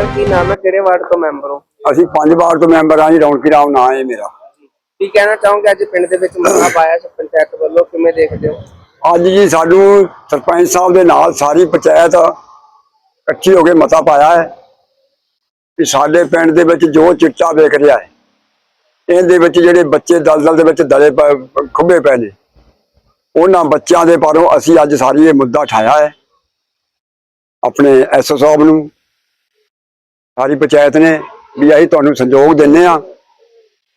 ਨਾਮ ਹੈ? ਕਿਹੜੇ ਵਾਰਡ ਤੋਂ ਮੈਂਬਰ ਹੋ? ਅਸੀਂ ਪੰਜ ਵਾਰ ਤੋਂ ਮੈਂਬਰ ਹਾਂ ਜੀ ਰੌਣਕੀ ਰਾਮ ਨਾਂ ਹੈ ਮੇਰਾ। ਕੀ ਕਹਿਣਾ ਚਾਹੋਗੇ? ਅੱਜ ਪਿੰਡ ਦੇ ਵਿੱਚ ਮਸਲਾ ਪਾਇਆ ਸੀ ਪੰਚਾਇਤ ਵੱਲੋਂ ਕਿਵੇਂ ਦੇਖਦੇ ਹੋ? ਅੱਜ ਜੀ ਸਾਨੂੰ ਸਰਪੰਚ ਸਾਹਿਬ ਦੇ ਨਾਲ ਸਾਰੀ ਪੰਚਾਇਤ ਇਕੱਠੀ ਹੋ ਕੇ ਮਤਾ ਪਾਇਆ ਹੈ ਕਿ ਸਾਡੇ ਪਿੰਡ ਦੇ ਵਿੱਚ ਜੋ ਚਿੱਟਾ ਵੇਖ ਰਿਹਾ ਹੈ ਇਹਦੇ ਵਿੱਚ ਜਿਹੜੇ ਬੱਚੇ ਦਲਦਲ ਦੇ ਵਿੱਚ ਦਲੇ ਪ- ਖੁੱਬੇ ਪਏ ਨੇ ਉਹਨਾਂ ਬੱਚਿਆਂ ਦੇ ਬਾਰੇ ਅਸੀਂ ਅੱਜ ਸਾਰੀ ਇਹ ਮੁੱਦਾ ਉਠਾਇਆ ਹੈ। ਆਪਣੇ ਐਸਓ ਸਾਹਿਬ ਨੂੰ ਸਾਰੀ ਪੰਚਾਇਤ ਨੇ ਵੀ ਅਸੀਂ ਤੁਹਾਨੂੰ ਸੰਯੋਗ ਦਿੰਨੇ ਆ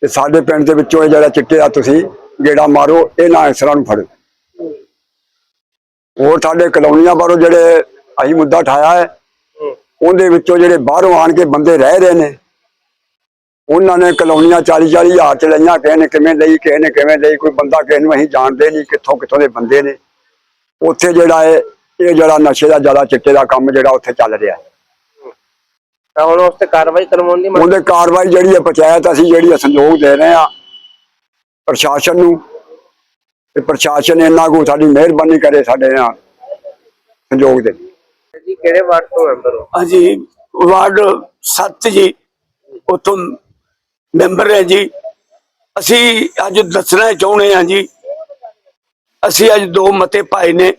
ਤੇ ਸਾਡੇ ਪਿੰਡ ਦੇ ਵਿੱਚੋਂ ਇਹ ਜਿਹੜਾ ਚਿੱਟੇ ਆ ਤੁਸੀਂ ਗੇੜਾ ਮਾਰੋ, ਇਹਨਾਂ ਅਫਸਰਾਂ ਨੂੰ ਫੜੋ। ਹੋਰ ਸਾਡੇ ਕਲੋਨੀਆਂ ਬਾਰੋਂ ਜਿਹੜੇ ਅਸੀਂ ਮੁੱਦਾ ਉਠਾਇਆ ਹੈ, ਉਹਦੇ ਵਿੱਚੋਂ ਜਿਹੜੇ ਬਾਹਰੋਂ ਆਣ ਕੇ ਬੰਦੇ ਰਹਿ ਰਹੇ ਨੇ, ਉਹਨਾਂ ਨੇ ਕਲੋਨੀਆਂ 40 40 ਹਜ਼ਾਰ ਚ ਲਈਆਂ, ਕਿਸੇ ਨੇ ਕਿਵੇਂ ਲਈ, ਕਿਸੇ ਨੇ ਕਿਵੇਂ ਲਈ, ਕੋਈ ਬੰਦਾ ਕਿਸੇ ਨੂੰ ਅਸੀਂ ਜਾਣਦੇ ਨਹੀਂ ਕਿੱਥੋਂ ਕਿੱਥੋਂ ਦੇ ਬੰਦੇ ਨੇ। ਉੱਥੇ ਜਿਹੜਾ ਹੈ ਇਹ ਜਿਹੜਾ ਨਸ਼ੇ ਦਾ ਜ਼ਿਆਦਾ ਚਿੱਟੇ ਦਾ ਕੰਮ ਜਿਹੜਾ ਉੱਥੇ ਚੱਲ ਰਿਹਾ ਹੈ। ਤਾਂ ਹੁਣ ਉਸ ਤੇ ਕਾਰਵਾਈ ਕਰਵਾਉਣ ਦੀ ਮੰਗ ਉਹਦੇ ਕਾਰਵਾਈ ਜਿਹੜੀ ਹੈ ਪੰਚਾਇਤ ਅਸੀਂ ਜਿਹੜੀ ਹੈ ਸੰਯੋਗ ਦੇ ਰਹੇ ਆ ਪ੍ਰਸ਼ਾਸਨ ਨੂੰ। ਤੇ ਪ੍ਰਸ਼ਾਸਨ ਇੰਨਾ ਕੋ ਸਾਡੀ ਮਿਹਰਬਾਨੀ ਕਰੇ ਸਾਡੇ ਨਾਲ ਸੰਯੋਗ ਦੇ। ਜੀ ਕਿਹੜੇ ਵਾਰਡ ਤੋਂ ਮੈਂਬਰ ਹੋ? ਹਾਂਜੀ ਵਾਰਡ 7 ਜੀ ਉਤੋਂ ਮੈਂਬਰ ਹੈ ਜੀ। ਅਸੀਂ ਅੱਜ ਦੱਸਣਾ ਚਾਹੁੰਦੇ ਹਾਂ ਜੀ ਅਸੀਂ ਅੱਜ ਦੋ ਮਤੇ ਪਾਏ ਨੇ।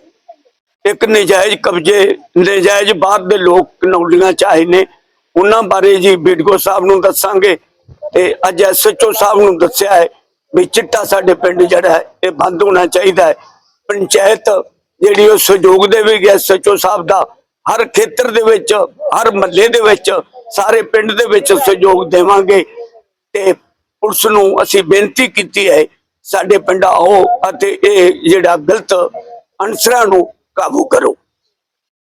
ਇੱਕ ਨਜਾਇਜ਼ ਕਬਜ਼ੇ ਨਜਾਇਜ਼ ਬਾਹਰ ਦੇ ਲੋਕ ਕਨੌਲੀਆਂ ਚਾਹੇ ਨੇ। ਉਹਨਾਂ ਬਾਰੇ ਜੀ ਬਿਡਗੋ ਸਾਹਿਬ ਨੂੰ ਦੱਸਾਂਗੇ ਤੇ ਅੱਜ ਐਸਐਚਓ ਸਾਹਿਬ ਨੂੰ ਦੱਸਿਆ ਹੈ ਵੀ ਚਿੱਟਾ ਸਾਡੇ ਪਿੰਡ ਜਿਹੜਾ ਹੈ, ਇਹ ਬੰਦ ਹੋਣਾ ਚਾਹੀਦਾ ਹੈ। ਪੰਚਾਇਤ ਜਿਹੜੀ ਉਹ ਸਹਿਯੋਗ ਦੇਵੇਗੀ ਐਸਐਚਓ ਸਾਹਿਬ ਦਾ, ਹਰ ਖੇਤਰ ਦੇ ਵਿੱਚ, ਹਰ ਮਹੱਲੇ ਦੇ ਵਿੱਚ, ਸਾਰੇ ਪਿੰਡ ਦੇ ਵਿੱਚ ਸਹਿਯੋਗ ਦੇਵਾਂਗੇ ਤੇ ਪੁਲਿਸ ਨੂੰ ਅਸੀਂ ਬੇਨਤੀ ਕੀਤੀ ਹੈ, ਸਾਡੇ ਪਿੰਡ ਆਓ ਅਤੇ ਇਹ ਜਿਹੜਾ ਗਲਤ ਅਨਸਰਾਂ ਨੂੰ ਕਾਬੂ ਕਰੋ।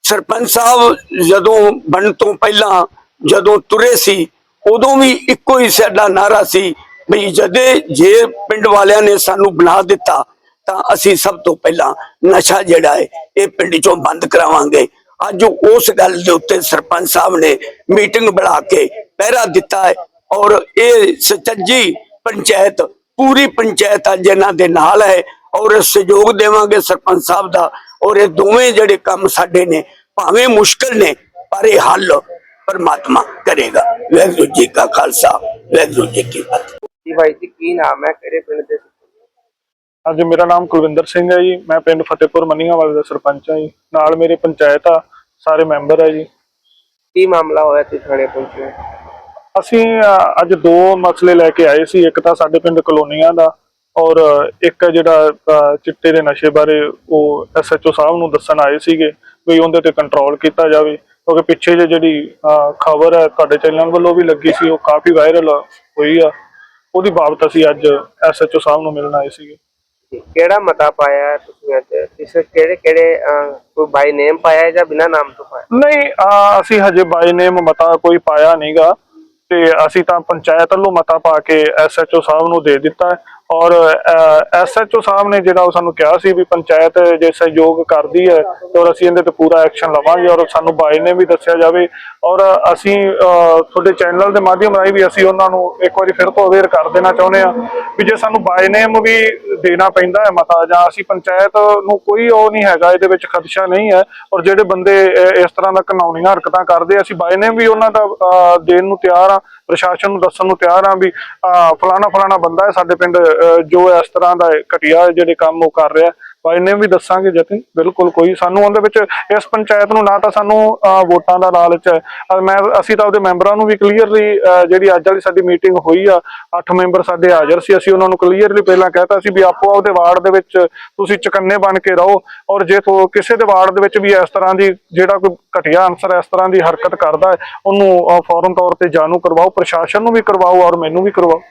ਸਰਪੰਚ ਸਾਹਿਬ ਜਦੋਂ ਬਣ ਤੋਂ ਪਹਿਲਾਂ ਜਦੋਂ ਤੁਰੇ ਸੀ, ਉਦੋਂ ਵੀ ਇੱਕੋ ਹੀ ਸਾਡਾ ਨਾਰਾ ਸੀ ਵੀ ਜਦੇ ਜੇ ਪਿੰਡ ਵਾਲਿਆਂ ਨੇ ਸਾਨੂੰ ਬਣਾ ਦਿੱਤਾ, ਤਾਂ ਅਸੀਂ ਸਭ ਤੋਂ ਪਹਿਲਾਂ ਨਸ਼ਾ ਜਿਹੜਾ ਹੈ, ਇਹ ਪਿੰਡ ਚੋਂ ਬੰਦ ਕਰਾਵਾਂਗੇ। ਅੱਜ ਉਸ ਗੱਲ ਦੇ ਉੱਤੇ ਸਰਪੰਚ ਸਾਹਿਬ ਨੇ ਮੀਟਿੰਗ ਬੁਲਾ ਕੇ ਪਹਿਰਾ ਦਿੱਤਾ ਹੈ ਔਰ ਇਹ ਸਚੱਜੀ ਪੰਚਾਇਤ, ਪੂਰੀ ਪੰਚਾਇਤ ਅੱਜ ਇਹਨਾਂ ਦੇ ਨਾਲ ਹੈ ਔਰ ਸਹਿਯੋਗ ਦੇਵਾਂਗੇ ਸਰਪੰਚ ਸਾਹਿਬ ਦਾ ਔਰ ਇਹ ਦੋਵੇਂ ਜਿਹੜੇ ਕੰਮ ਸਾਡੇ ਨੇ, ਭਾਵੇਂ ਮੁਸ਼ਕਲ ਨੇ, ਪਰ ਇਹ ਹੱਲ ਪਰਮਾਤਮਾ ਕਰੇਗਾ। ਵਾਹਿਗੁਰੂ ਜੀ ਕਾ ਖਾਲਸਾ ਵਾਹਿਗੁਰੂ ਜੀ ਕੀ ਫਤਿਹ। ਜੀ ਭਾਈ ਜੀ ਕੀ ਨਾਮ ਹੈ? ਕਿਹੜੇ ਪਿੰਡ ਦੇ ਹਾਂਜੀ ਮੇਰਾ ਨਾਮ ਕੁਲਵਿੰਦਰ ਸਿੰਘ ਹੈ ਜੀ। ਮੈਂ ਪਿੰਡ ਫਤਿਹਪੁਰ ਮੰਨੀਆਂਵਾਲੇ ਦਾ ਸਰਪੰਚ ਹਾਂ ਜੀ। ਨਾਲ ਮੇਰੇ ਪੰਚਾਇਤ ਆ ਸਾਰੇ ਮੈਂਬਰ ਹੈ ਜੀ। ਕੀ ਮਾਮਲਾ ਹੋਇਆ ਤੁਸੀਂ ਥਾਣੇ ਪਹੁੰਚੇ? ਅਸੀਂ ਅੱਜ ਦੋ ਮਸਲੇ ਲੈ ਕੇ ਆਏ ਸੀ। ਇੱਕ ਤਾਂ ਸਾਡੇ ਪਿੰਡ ਕਲੋਨੀਆਂ ਦਾ ਔਰ ਇੱਕ ਜਿਹੜਾ ਚਿੱਟੇ ਦੇ ਨਸ਼ੇ ਬਾਰੇ ਉਹ ਐਸਐਚਓ ਸਾਹਿਬ ਨੂੰ ਦੱਸਣ ਆਏ ਸੀਗੇ ਵੀ ਉਹਦੇ ਤੇ ਕੰਟਰੋਲ ਕੀਤਾ ਜਾਵੇ। ਕਿਉਂਕਿ ਪਿੱਛੇ ਜਿਹੇ ਜਿਹੜੀ ਖਬਰ ਹੈ ਤੁਹਾਡੇ ਚੈਨਲ ਵੱਲੋਂ ਵੀ ਲੱਗੀ ਸੀ ਉਹ ਕਾਫੀ ਵਾਇਰਲ ਹੋਈ ਆ। ਉਹਦੀ ਬਾਬਤ ਅਸੀਂ ਅੱਜ ਐਸਐਚਓ ਸਾਹਿਬ ਨੂੰ ਮਿਲਣ ਆਏ ਸੀਗੇ। ਕਿਹੜਾ ਮਤਾ ਪਾਇਆ ਤੁਸੀਂ ਅੱਜ? ਕਿਸੇ ਕਿਹੜੇ ਕਿਹੜੇ ਕੋਈ ਬਾਈ ਨੇਮ ਪਾਇਆ ਜਾਂ ਬਿਨਾ ਨਾਮ ਤੋਂ ਪਾਇਆ? ਨਹੀਂ ਅਸੀਂ ਹਜੇ ਬਾਈ ਨੇਮ ਮਤਾ ਕੋਈ ਪਾਇਆ ਨਹੀਂਗਾ ਤੇ ਅਸੀਂ ਤਾਂ ਪੰਚਾਇਤ ਵੱਲੋਂ ਮਤਾ ਪਾ ਕੇ ਐਸਐਚਓ ਸਾਹਿਬ ਨੂੰ ਦੇ ਦਿੱਤਾ ਔਰ ਐਸਐਚਓ ਸਾਹਿਬ ਨੇ ਜਿਹੜਾ ਉਹ ਸਾਨੂੰ ਕਿਹਾ ਸੀ ਵੀ ਪੰਚਾਇਤ ਜੇ ਸਹਿਯੋਗ ਕਰਦੀ ਹੈ ਔਰ ਅਸੀਂ ਇਹਦੇ ਤੇ ਪੂਰਾ ਐਕਸ਼ਨ ਲਵਾਂਗੇ ਔਰ ਸਾਨੂੰ ਬਾਈ ਨੇ ਵੀ ਦੱਸਿਆ ਜਾਵੇ। ਔਰ ਅਸੀਂ ਤੁਹਾਡੇ ਚੈਨਲ ਦੇ ਮਾਧਿਅਮ ਰਾਹੀਂ ਵੀ ਅਸੀਂ ਉਹਨਾਂ ਨੂੰ ਇੱਕ ਵਾਰੀ ਫਿਰ ਤੋਂ ਅਵੇਅਰ ਕਰ ਦੇਣਾ ਚਾਹੁੰਦੇ ਆ ਵੀ ਜੇ ਸਾਨੂੰ ਬਾਈ ਨੇਮ ਵੀ ਦੇਣਾ ਪੈਂਦਾ ਹੈ ਮਤਾ ਜਾਂ ਅਸੀਂ ਪੰਚਾਇਤ ਨੂੰ ਕੋਈ ਉਹ ਨਹੀਂ ਹੈਗਾ ਇਹਦੇ ਵਿੱਚ ਖਦਸ਼ਾ ਨਹੀਂ ਹੈ ਔਰ ਜਿਹੜੇ ਬੰਦੇ ਇਸ ਤਰ੍ਹਾਂ ਦਾ ਕਾਨੂੰਨੀਆਂ ਹਰਕਤਾਂ ਕਰਦੇ ਅਸੀਂ ਬਾਈ ਨੇਮ ਵੀ ਉਹਨਾਂ ਦਾ ਅਹ, ਦੇਣ ਨੂੰ ਤਿਆਰ ਆ ਪ੍ਰਸ਼ਾਸਨ ਨੂੰ ਦੱਸਣ ਨੂੰ ਤਿਆਰ ਆ ਵੀ ਅਹ, ਫਲਾਣਾ ਫਲਾਣਾ ਬੰਦਾ ਹੈ ਸਾਡੇ ਪਿੰਡ ਅਹ, ਜੋ ਇਸ ਤਰ੍ਹਾਂ ਦਾ ਘਟੀਆ ਜਿਹੜੇ ਕੰਮ ਉਹ ਕਰ ਰਿਹਾ ਬਾਈ ਨੇਮ ਵੀ ਦੱਸਾਂਗੇ ਜਤਿਨ ਬਿਲਕੁਲ ਕੋਈ ਸਾਨੂੰ ਉਹਦੇ ਵਿੱਚ ਇਸ ਪੰਚਾਇਤ ਨੂੰ ਨਾ ਤਾਂ ਸਾਨੂੰ ਵੋਟਾਂ ਦਾ ਲਾਲਚ ਹੈ। ਮੈਂ ਅਸੀਂ ਤਾਂ ਉਹਦੇ ਮੈਂਬਰਾਂ ਨੂੰ ਵੀ ਕਲੀਅਰਲੀ ਜਿਹੜੀ ਅੱਜ ਵਾਲੀ ਸਾਡੀ ਮੀਟਿੰਗ ਹੋਈ ਆ ਅੱਠ ਮੈਂਬਰ ਸਾਡੇ ਹਾਜ਼ਰ ਸੀ ਅਸੀਂ ਉਹਨਾਂ ਨੂੰ ਕਲੀਅਰਲੀ ਪਹਿਲਾਂ ਕਹਿਤਾ ਸੀ ਵੀ ਆਪੋ ਆਪਦੇ ਵਾਰਡ ਦੇ ਵਿੱਚ ਤੁਸੀਂ ਚੁਕੰਨੇ ਬਣ ਕੇ ਰਹੋ ਔਰ ਜੇ ਤੋ ਕਿਸੇ ਦੇ ਵਾਰਡ ਦੇ ਵਿੱਚ ਵੀ ਇਸ ਤਰ੍ਹਾਂ ਦੀ ਜਿਹੜਾ ਕੋਈ ਘਟੀਆ ਅਨਸਰ ਇਸ ਤਰ੍ਹਾਂ ਦੀ ਹਰਕਤ ਕਰਦਾ ਹੈ ਉਹਨੂੰ ਅਹ, ਫੌਰਨ ਤੌਰ ਤੇ ਜਾਣੂ ਕਰਵਾਓ ਪ੍ਰਸ਼ਾਸਨ ਨੂੰ ਵੀ ਕਰਵਾਓ ਔਰ ਮੈਨੂੰ ਵੀ ਕਰਵਾਓ।